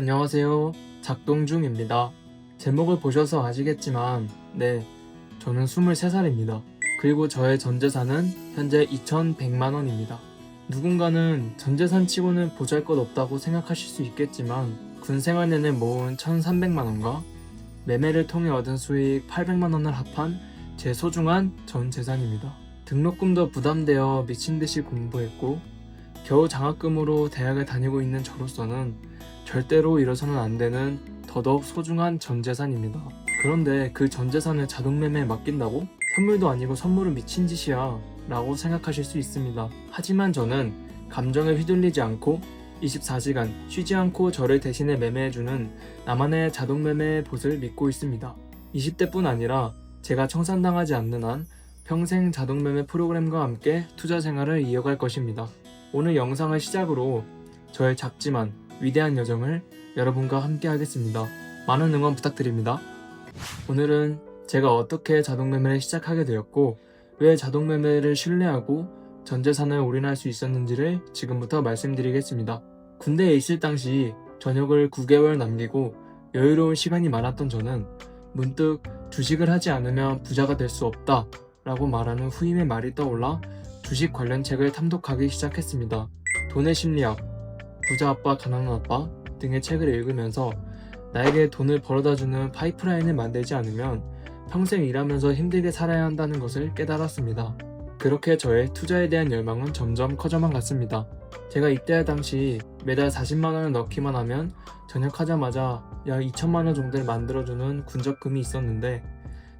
안녕하세요. 작동중입니다. 제목을 보셔서 아시겠지만, 네, 저는 23살입니다. 그리고 저의 전재산은 현재 2,100만 원입니다. 누군가는 전재산 치고는 보잘 것 없다고 생각하실 수 있겠지만, 군 생활 내내 모은 1,300만 원과 매매를 통해 얻은 수익 800만 원을 합한 제 소중한 전 재산입니다. 등록금도 부담되어 미친 듯이 공부했고, 겨우 장학금으로 대학을 다니고 있는 저로서는 절대로 잃어서는 안 되는 더더욱 소중한 전재산입니다. 그런데 그 전재산을 자동매매에 맡긴다고? 현물도 아니고 선물은 미친 짓이야 라고 생각하실 수 있습니다. 하지만 저는 감정에 휘둘리지 않고 24시간 쉬지 않고 저를 대신해 매매해주는 나만의 자동매매 봇을 믿고 있습니다. 20대뿐 아니라 제가 청산당하지 않는 한 평생 자동매매 프로그램과 함께 투자 생활을 이어갈 것입니다. 오늘 영상을 시작으로 저의 작지만 위대한 여정을 여러분과 함께 하겠습니다. 많은 응원 부탁드립니다. 오늘은 제가 어떻게 자동매매를 시작하게 되었고 왜 자동매매를 신뢰하고 전재산을 올인할 수 있었는지를 지금부터 말씀드리겠습니다. 군대에 있을 당시 전역을 9개월 남기고 여유로운 시간이 많았던 저는 문득 주식을 하지 않으면 부자가 될 수 없다 라고 말하는 후임의 말이 떠올라 주식 관련 책을 탐독하기 시작했습니다. 돈의 심리학, 부자 아빠, 가난한 아빠 등의 책을 읽으면서 나에게 돈을 벌어다 주는 파이프라인을 만들지 않으면 평생 일하면서 힘들게 살아야 한다는 것을 깨달았습니다. 그렇게 저의 투자에 대한 열망은 점점 커져만 갔습니다. 제가 입대할 당시 매달 40만원을 넣기만 하면 전역하자마자 약 2천만원 정도를 만들어주는 군적금이 있었는데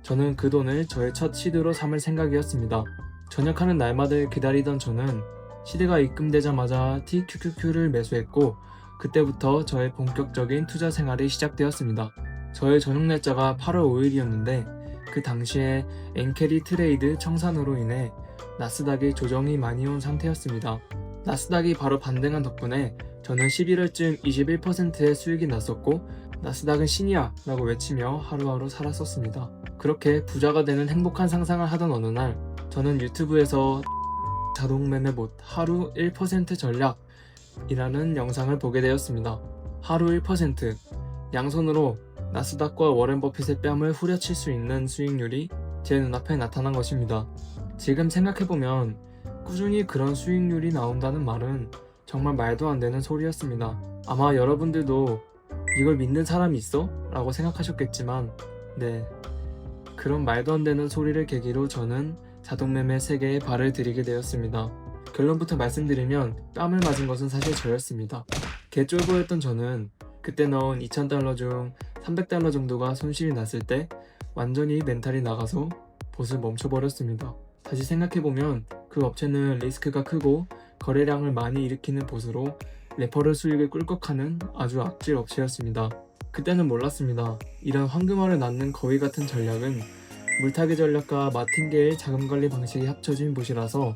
저는 그 돈을 저의 첫 시드로 삼을 생각이었습니다. 전역하는 날마다 기다리던 저는 시대가 입금되자마자 TQQQ를 매수했고 그때부터 저의 본격적인 투자 생활이 시작되었습니다. 저의 전역 날짜가 8월 5일이었는데 그 당시에 엔캐리 트레이드 청산으로 인해 나스닥이 조정이 많이 온 상태였습니다. 나스닥이 바로 반등한 덕분에 저는 11월쯤 21%의 수익이 났었고 나스닥은 신이야 라고 외치며 하루하루 살았었습니다. 그렇게 부자가 되는 행복한 상상을 하던 어느 날 저는 유튜브에서 자동매매 못 하루 1% 전략이라는 영상을 보게 되었습니다. 하루 1% 양손으로 나스닥과 워렌 버핏의 뺨을 후려칠 수 있는 수익률이 제 눈앞에 나타난 것입니다. 지금 생각해보면 꾸준히 그런 수익률이 나온다는 말은 정말 말도 안 되는 소리였습니다. 아마 여러분들도 이걸 믿는 사람이 있어? 라고 생각하셨겠지만, 네. 그런 말도 안 되는 소리를 계기로 저는 자동매매 세계에 발을 들이게 되었습니다. 결론부터 말씀드리면 뺨을 맞은 것은 사실 저였습니다. 개 쫄보였던 저는 그때 넣은 2,000달러 중 300달러 정도가 손실이 났을 때 완전히 멘탈이 나가서 봇을 멈춰버렸습니다. 다시 생각해보면 그 업체는 리스크가 크고 거래량을 많이 일으키는 봇으로 레퍼럴 수익을 꿀꺽하는 아주 악질 업체였습니다. 그때는 몰랐습니다. 이런 황금알을 낳는 거위 같은 전략은 물타기 전략과 마틴게일 자금 관리 방식이 합쳐진 봇이라서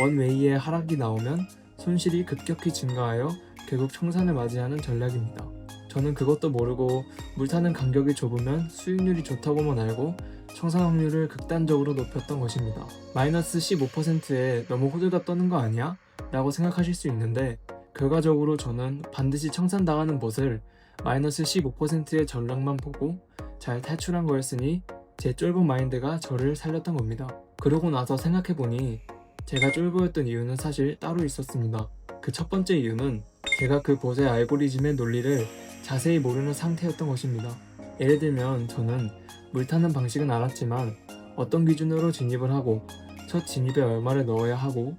원웨이의 하락이 나오면 손실이 급격히 증가하여 결국 청산을 맞이하는 전략입니다. 저는 그것도 모르고 물타는 간격이 좁으면 수익률이 좋다고만 알고 청산 확률을 극단적으로 높였던 것입니다. 마이너스 15%에 너무 호들갑 떠는 거 아니야? 라고 생각하실 수 있는데 결과적으로 저는 반드시 청산당하는 것을 마이너스 15%의 전략만 보고 잘 탈출한 거였으니 제 쫄보 마인드가 저를 살렸던 겁니다. 그러고 나서 생각해보니 제가 쫄보였던 이유는 사실 따로 있었습니다. 그 첫 번째 이유는 제가 그 봇의 알고리즘의 논리를 자세히 모르는 상태였던 것입니다. 예를 들면 저는 물 타는 방식은 알았지만 어떤 기준으로 진입을 하고 첫 진입에 얼마를 넣어야 하고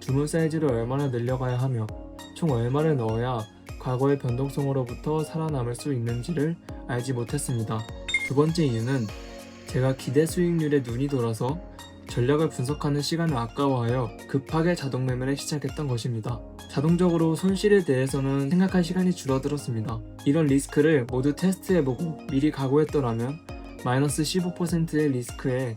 주문 사이즈를 얼마나 늘려가야 하며 총 얼마를 넣어야 과거의 변동성으로부터 살아남을 수 있는지를 알지 못했습니다. 두 번째 이유는 제가 기대 수익률에 눈이 돌아서 전략을 분석하는 시간을 아까워하여 급하게 자동 매매를 시작했던 것입니다. 자동적으로 손실에 대해서는 생각할 시간이 줄어들었습니다. 이런 리스크를 모두 테스트해보고 미리 각오했더라면 마이너스 15%의 리스크에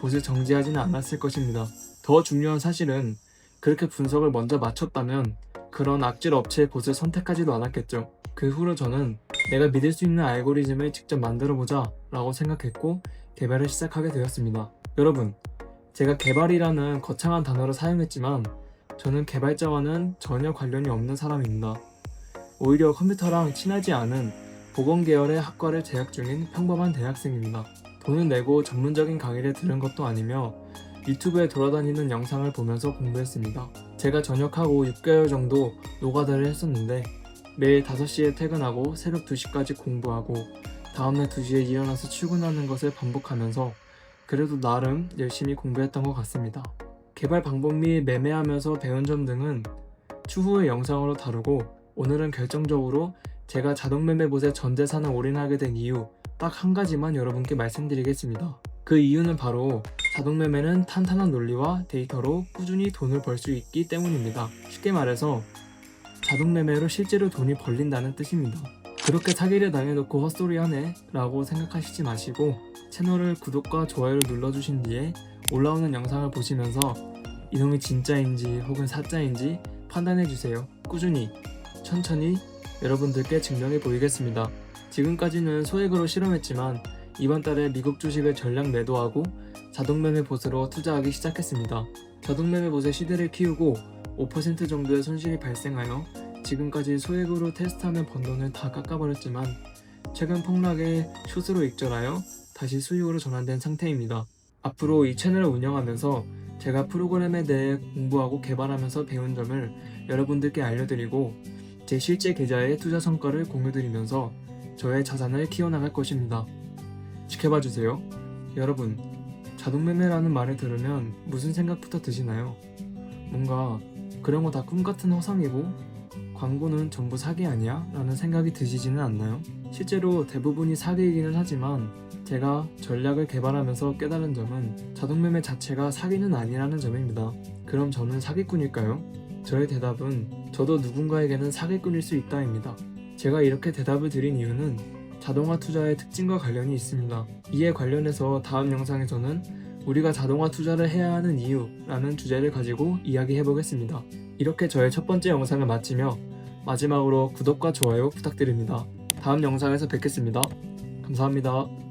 봇을 정지하지는 않았을 것입니다. 더 중요한 사실은 그렇게 분석을 먼저 마쳤다면 그런 악질 업체의 봇을 선택하지도 않았겠죠. 그 후로 저는 내가 믿을 수 있는 알고리즘을 직접 만들어보자 라고 생각했고 개발을 시작하게 되었습니다. 여러분, 제가 개발이라는 거창한 단어를 사용했지만 저는 개발자와는 전혀 관련이 없는 사람입니다. 오히려 컴퓨터랑 친하지 않은 보건 계열의 학과를 재학 중인 평범한 대학생입니다. 돈을 내고 전문적인 강의를 들은 것도 아니며 유튜브에 돌아다니는 영상을 보면서 공부했습니다. 제가 전역하고 6개월 정도 노가다를 했었는데 매일 5시에 퇴근하고 새벽 2시까지 공부하고 다음날 2시에 일어나서 출근하는 것을 반복하면서 그래도 나름 열심히 공부했던 것 같습니다. 개발 방법 및 매매하면서 배운 점 등은 추후의 영상으로 다루고 오늘은 결정적으로 제가 자동매매봇에 전 재산을 올인하게 된 이유 딱 한 가지만 여러분께 말씀드리겠습니다. 그 이유는 바로 자동매매는 탄탄한 논리와 데이터로 꾸준히 돈을 벌 수 있기 때문입니다. 쉽게 말해서 자동매매로 실제로 돈이 벌린다는 뜻입니다. 그렇게 사기를 당해놓고 헛소리하네 라고 생각하시지 마시고 채널을 구독과 좋아요를 눌러주신 뒤에 올라오는 영상을 보시면서 이놈이 진짜인지 혹은 사짜인지 판단해주세요. 꾸준히, 천천히 여러분들께 증명해 보이겠습니다. 지금까지는 소액으로 실험했지만 이번 달에 미국 주식을 전량 매도하고 자동매매 봇으로 투자하기 시작했습니다. 자동매매 봇의 시대를 키우고 5% 정도의 손실이 발생하여 지금까지 소액으로 테스트하면 번 돈을 다 깎아버렸지만 최근 폭락에 숏으로 익절하여 다시 수익으로 전환된 상태입니다. 앞으로 이 채널을 운영하면서 제가 프로그램에 대해 공부하고 개발하면서 배운 점을 여러분들께 알려드리고 제 실제 계좌의 투자 성과를 공유드리면서 저의 자산을 키워나갈 것입니다. 지켜봐 주세요. 여러분, 자동매매라는 말을 들으면 무슨 생각부터 드시나요? 뭔가 그런 거 다 꿈 같은 허상이고 광고는 전부 사기 아니야? 라는 생각이 드시지는 않나요? 실제로 대부분이 사기이기는 하지만 제가 전략을 개발하면서 깨달은 점은 자동매매 자체가 사기는 아니라는 점입니다. 그럼 저는 사기꾼일까요? 저의 대답은 저도 누군가에게는 사기꾼일 수 있다입니다. 제가 이렇게 대답을 드린 이유는 자동화 투자의 특징과 관련이 있습니다. 이에 관련해서 다음 영상에서는 우리가 자동화 투자를 해야 하는 이유라는 주제를 가지고 이야기해 보겠습니다. 이렇게 저의 첫 번째 영상을 마치며 마지막으로 구독과 좋아요 부탁드립니다. 다음 영상에서 뵙겠습니다. 감사합니다.